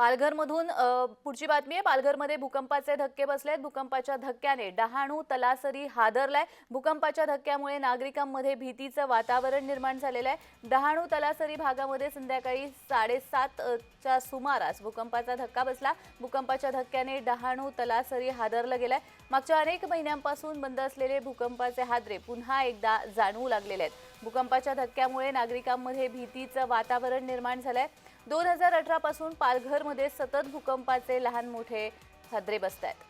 पालघरमधून पुढची बातमी आहे. पालघरमध्ये भूकंपाचे धक्के बसलेत. भूकंपाच्या धक्क्याने डहाणू तलासरी हादरलाय. भूकंपाच्या धक्क्यामुळे नागरिकांमध्ये भीतीचं वातावरण निर्माण झालेलं आहे. डहाणू तलासरी भागामध्ये संध्याकाळी साडेसात च्या सुमारास भूकंपाचा धक्का बसला. भूकंपाच्या धक्क्याने डहाणू तलासरी हादरलं गेलाय. मागच्या अनेक महिन्यांपासून बंद असलेले भूकंपाचे हादरे पुन्हा एकदा जाणवू लागलेले आहेत. भूकंपाच्या धक्क्यामुळे नागरिकांमध्ये भीतीचं वातावरण निर्माण झालंय. दोन हजार अठरा पासून पालघरमध्ये सतत भूकंपाचे लहान मोठे हादरे बसत आहेत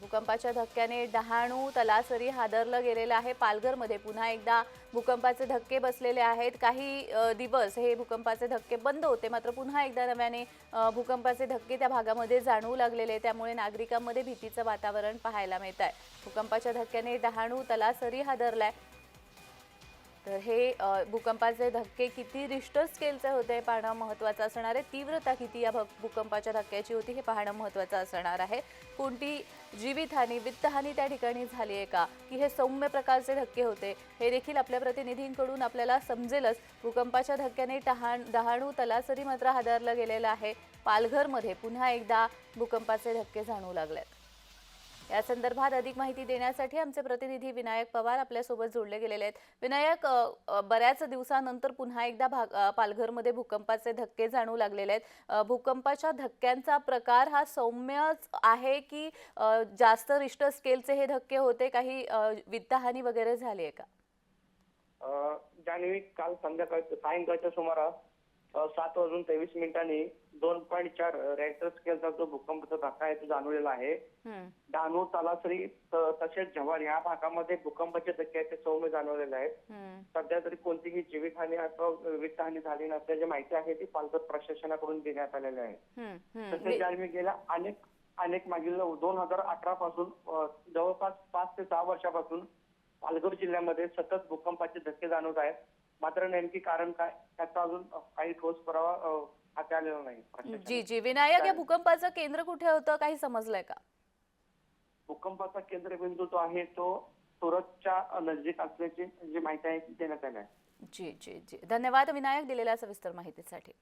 भूकंपाच्या धक्क्याने डहाणू तलासरी हादरलं गेलेलं आहे. पालघरमध्ये पुन्हा एकदा भूकंपाचे धक्के बसलेले आहेत. काही दिवस हे भूकंपाचे धक्के बंद होते. मात्र पुन्हा एकदा नव्याने भूकंपाचे धक्के त्या भागामध्ये जाणवू लागलेले त्यामुळे नागरिकांमध्ये भीतीचं वातावरण पाहायला मिळत आहे भूकंपाच्या धक्क्याने डहाणू तलासरी हादरलाय. तर हे भूकंपाचे धक्के किती रिश्टर स्केलचे होते हे पाहणं महत्त्वाचं असणार आहे. तीव्रता किती या भूकंपाच्या धक्क्याची होती हे पाहणं महत्त्वाचं असणार आहे. कोणती जीवितहानी वित्तहानी त्या ठिकाणी झाली आहे का? की हे सौम्य प्रकारचे धक्के होते? हे देखील आपल्या प्रतिनिधींकडून आपल्याला समजेलच. भूकंपाच्या धक्क्याने टहाण डहाणू तलासरी मात्र हादरलं गेलेलं आहे. पालघरमध्ये पुन्हा एकदा भूकंपाचे धक्के जाणवू लागलेत. या संदर्भात अधिक माहिती देण्यासाठी आमचे प्रतिनिधी विनायक पवार आपल्यासोबत जोडले गेलेले आहेत. विनायक बऱ्याच दिवसानंतर पुन्हा एकदा भाग पालघरमध्ये भूकंपाचे धक्के जाणू लागलेले आहेत. भूकंपाच्या धक्क्यांचा प्रकार हा सौम्यच आहे की जास्त रिष्ट स्केलचे हे धक्के होते? काही वित्तहानी वगैरे झाली आहे का? जान्हवी काल संध्याकाळ सायंकाळच्या सुमारास सात वाजून तेवीस मिनिटांनी दोन पॉईंट चार रेक्टर स्केलचा जो भूकंपाचा धक्का आहे तो जाणवलेला आहे. डहाणू तलासरी तसेच जव्हार या भागामध्ये भूकंपाचे धक्के आहेत ते सौम्य जाणवलेले आहेत. सध्या तरी कोणतीही जीवितहानी अथवा वित्तहानी झाली नसल्याची माहिती आहे ती पालघर प्रशासनाकडून देण्यात आलेली आहे. तसेच जान्हवी गेल्या अनेक अनेक मागील दोन हजार अठरा पासून जवळपास पाच ते सहा वर्षापासून पालघर जिल्ह्यामध्ये सतत भूकंपाचे धक्के जाणवत आहेत. मात्र नेमकी कारण काय? त्याचा अजून काही ठोस पुरावा हाती आलेला नाही. जी जी. विनायक या भूकंपाचं केंद्र कुठे होतं? काही समजलंय का? भूकंपाचा केंद्रबिंदू जो आहे तो सुरतच्या नजदीक असल्याची जी माहिती आहे देण्यात आली आहे. जी जी जी. धन्यवाद विनायक दिलेल्या सविस्तर माहितीसाठी.